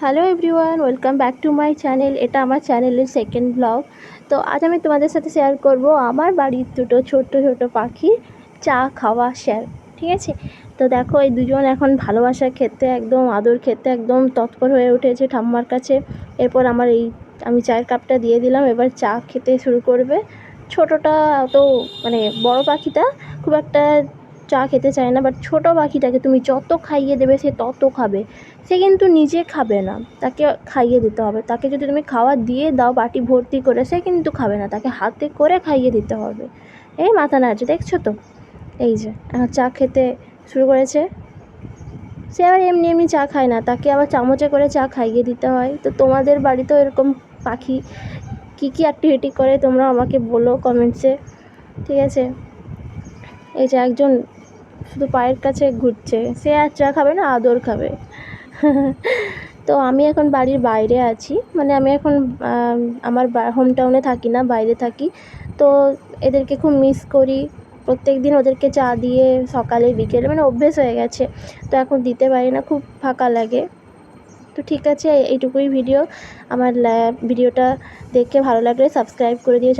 Hello everyone welcome back to my channel এটা আমার চ্যানেলের সেকেন্ড ব্লগ তো আজ আমি তোমাদের সাথে শেয়ার করব আমার বাড়ির দুটো ছোট্ট ছোট পাখি চা খাওয়া শেয়ার ঠিক আছে? তো দেখো, এই দুজন এখন ভালোবাসা খেতে একদম, আদর খেতে একদম তৎপর হয়ে উঠেছে ঠাম্মার কাছে। এরপর আমার এই, আমি চায়ের কাপটা দিয়ে দিলাম, এবার চা খেতে শুরু করবে। ছোটোটা তো মানে বড় পাখিটা খুব একটা চা খেতে চায় না বাট ছোটো পাখিটাকে তুমি যত খাইয়ে দেবে সে তত খাবে। সে কিন্তু নিজে খাবে না, তাকে খাইয়ে দিতে হবে। তাকে যদি তুমি খাবার দিয়ে দাও, বাটি ভর্তি করে, সে কিন্তু খাবে না, তাকে হাতে করে খাইয়ে দিতে হবে। এই মাথা নাড়ছে, দেখছ তো? এই যে, এখন চা খেতে শুরু করেছে। সে আবার এমনি এমনি চা খায় না, তাকে আবার চামচে করে চা খাইয়ে দিতে হয়। তো তোমাদের বাড়িতেও এরকম পাখি কী কী অ্যাক্টিভিটি করে, তোমরা আমাকে বলো কমেন্টসে ঠিক আছে? এই যে একজন শুধু পায়ের কাছে ঘুরছে। সে আর চা খাবে না, আদর খাবে। তো আমি এখন বাড়ির বাইরে আছি। মানে আমি এখন আমার হোম টাউনে থাকি না, বাইরে থাকি। তো এদেরকে খুব মিস করি। প্রত্যেক দিন ওদেরকে চা দিয়ে সকালে, বিকেলে মানে অভ্যেস হয়ে গেছে। তো এখন দিতে পারি না, খুব ফাঁকা লাগে। তো ঠিক আছে, এইটুকুই ভিডিও আমার ভিডিওটা দেখে ভালো লাগলে সাবস্ক্রাইব করে দিও